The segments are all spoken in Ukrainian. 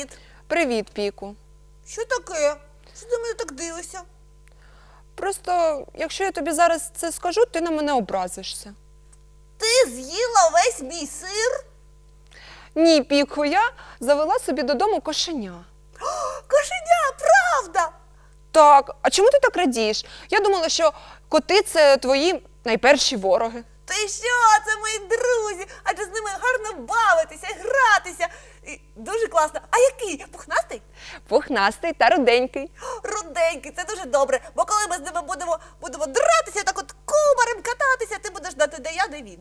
Привіт. Привіт, Піку. Що таке? Що ти мене так дивишся? Просто, якщо я тобі зараз це скажу, ти на мене образишся. Ти з'їла весь мій сир? Ні, Піку, я завела собі додому кошеня. Кошеня, правда! Так, а чому ти так радієш? Я думала, що коти це твої найперші вороги. Ти що? Це мої друзі, адже з ними гарно бавитися, гратися. І дуже класно. А який? Пухнастий? Пухнастий та руденький. Руденький, це дуже добре. Бо коли ми з ними будемо, будемо дратися, так от кубарем кататися, ти будеш знати, де я, де він.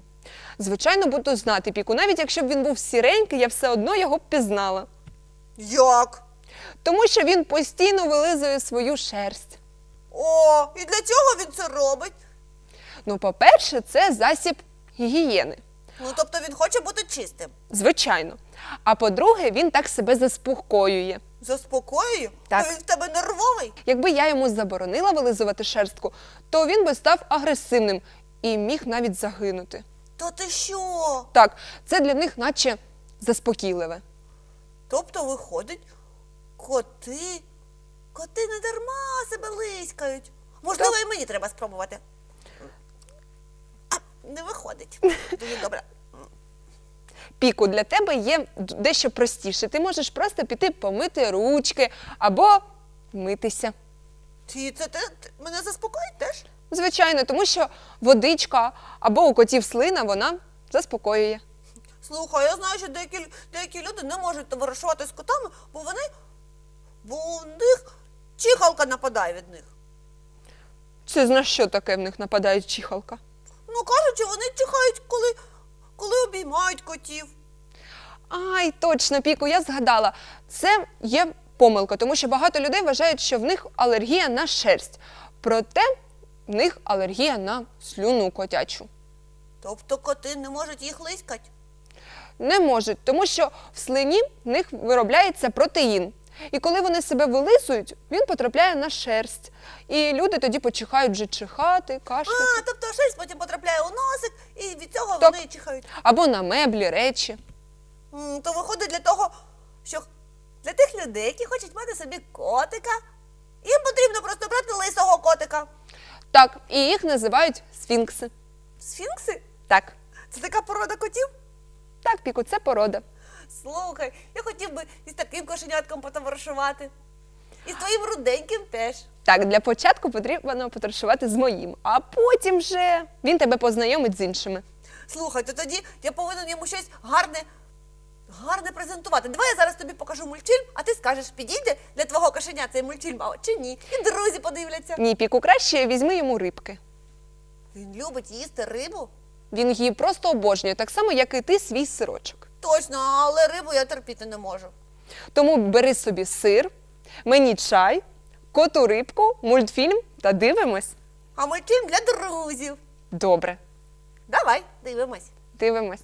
Звичайно, буду знати Піку. Навіть якщо б він був сіренький, я все одно його б пізнала. Як? Тому що він постійно вилизує свою шерсть. О, і для чого він це робить? Ну, по-перше, це засіб гігієни. Ну, тобто він хоче бути чистим. Звичайно. А по-друге, він так себе заспокоює. Заспокоюю? Так. То він в тебе нервовий? Якби я йому заборонила вилизувати шерстку, то він би став агресивним і міг навіть загинути. То ти що? Так, це для них наче заспокійливе. Тобто, виходить, коти. Коти не дарма себе лиськають. Можливо, і мені треба спробувати. Не виходить. Дуже добре. Піку, для тебе є дещо простіше. Ти можеш просто піти помити ручки або митися. Ти це ти, ти мене заспокоїть теж? Звичайно, тому що водичка або у котів слина вона заспокоює. Слухай, я знаю, що деякі, деякі люди не можуть товаришувати з котами, бо вони. Бо у них чихалка нападає від них. Це на що таке в них нападає чихалка? Ну, кажуть, що вони чихають, коли, коли обіймають котів. Ай, точно, Піку, я згадала. Це є помилка, тому що багато людей вважають, що в них алергія на шерсть. Проте в них алергія на слюну котячу. Тобто коти не можуть їх лиськати. Не можуть, тому що в слині в них виробляється протеїн. І коли вони себе вилизують, він потрапляє на шерсть. І люди тоді починають вже чихати, кашляти. А, тобто шерсть потім потрапляє у носик, і від цього Так. вони чихають. Або на меблі, речі. М, То виходить для того, що для тих людей, які хочуть мати собі котика, їм потрібно просто брати лисого котика. Так, і їх називають сфінкси. Сфінкси? Так, Це така порода котів? так, Піку, це порода. Слухай, я хотів би із таким кошенятком потоваришувати. І з твоїм руденьким теж. Так, для початку потрібно потаршувати з моїм, а потім вже він тебе познайомить з іншими. Слухай, то тоді я повинен йому щось гарне, гарне презентувати. Давай я зараз тобі покажу мультфільм, а ти скажеш, підійде для твого кошеня цей мультфільм а, чи ні. І друзі подивляться. Ні, Піку, краще візьми йому рибки. Він любить їсти рибу. Він її просто обожнює, так само, як і ти свій сирочок. Точно, але рибу я терпіти не можу. Тому бери собі сир, мені чай, коту рибку, мультфільм та дивимось. А мультфільм для друзів. Добре, Давай, дивимось. дивимось.